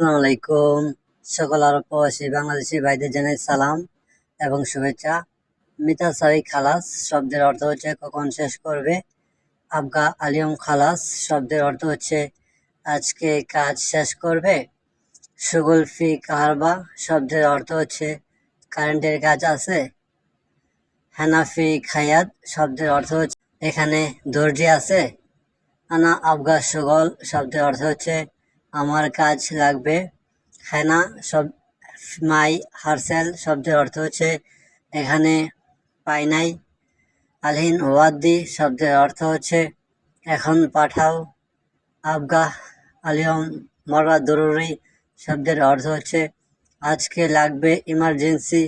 আলাইকুম। সকল আরব প্রবাসী বাংলাদেশি ভাইদের জানাই সালাম এবং শুভেচ্ছা। মিতা সারি খালাস শব্দের অর্থ হচ্ছে কখন শেষ করবে। আবগা আলিয়ম খালাস শব্দের অর্থ হচ্ছে আজকে কাজ শেষ করবে। সুগুল ফি কাহারবা শব্দের অর্থ হচ্ছে কারেন্টের কাজ আছে। হানাফি খায়াত শব্দের অর্থ হচ্ছে এখানে দর্জি আছে। আনা আবগা সুগল শব্দের অর্থ হচ্ছে আমার কাজ লাগবে। হেনা সব মাই, হারসেল, শব্দের অর্থ হচ্ছে এখানে পাই নাই। আলহিন ওয়াদ্দি, শব্দের অর্থ হচ্ছে এখন পাঠাও। আবগা আলিয়ম, মরা জরুরি শব্দের অর্থ হচ্ছে আজকে লাগবে ইমার্জেন্সি।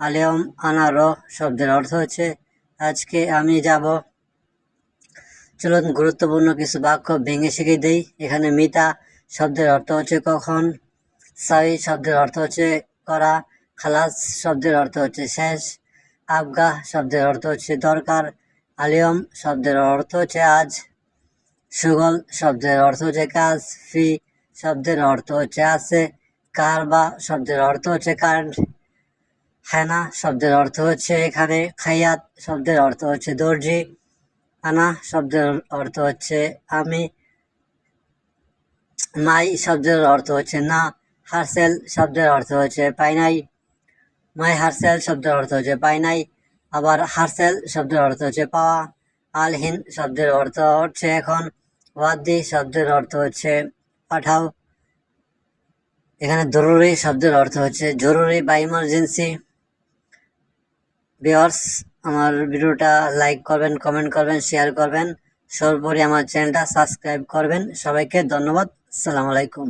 আলিয়ম আনার শব্দের অর্থ হচ্ছে আজকে আমি যাব। চলুন, গুরুত্বপূর্ণ কিছু বাক্য ভেঙে শিখে দেই। এখানে মিতা শব্দের অর্থ হচ্ছে কখন সাই শব্দের অর্থ হচ্ছে করা খালাস শব্দের অর্থ হচ্ছে শেষ আবগা শব্দের অর্থ হচ্ছে দরকার আলিয়ম শব্দের অর্থ হচ্ছে আজ সুগল শব্দের অর্থ হচ্ছে কাজ ফি শব্দের অর্থ হচ্ছে আছে কারবা শব্দের অর্থ হচ্ছে কারেন্ট হেনা শব্দের অর্থ হচ্ছে এখানে খাইয়াত শব্দের অর্থ হচ্ছে দর্জি আনা শব্দের অর্থ হচ্ছে আমি মাই শব্দের অর্থ হচ্ছে না, হারসেল শব্দের অর্থ হচ্ছে পাইনাই মাই হারসেল শব্দের অর্থ হচ্ছে পাইনাই আবার হারসেল শব্দের অর্থ হচ্ছে পাওয়া। আলহিন শব্দের অর্থ হচ্ছে এখন, ওয়াদ্দি শব্দের অর্থ হচ্ছে পাঠাও। এখানে জরুরি শব্দের অর্থ হচ্ছে জরুরি বা ইমার্জেন্সি বিয়ার্স আমার ভিডিওটা লাইক করবেন কমেন্ট করবেন শেয়ার করবেন। সর্বোপরি আমার চ্যানেলটা সাবস্ক্রাইব করবেন। সবাইকে ধন্যবাদ। আসসালামু আলাইকুম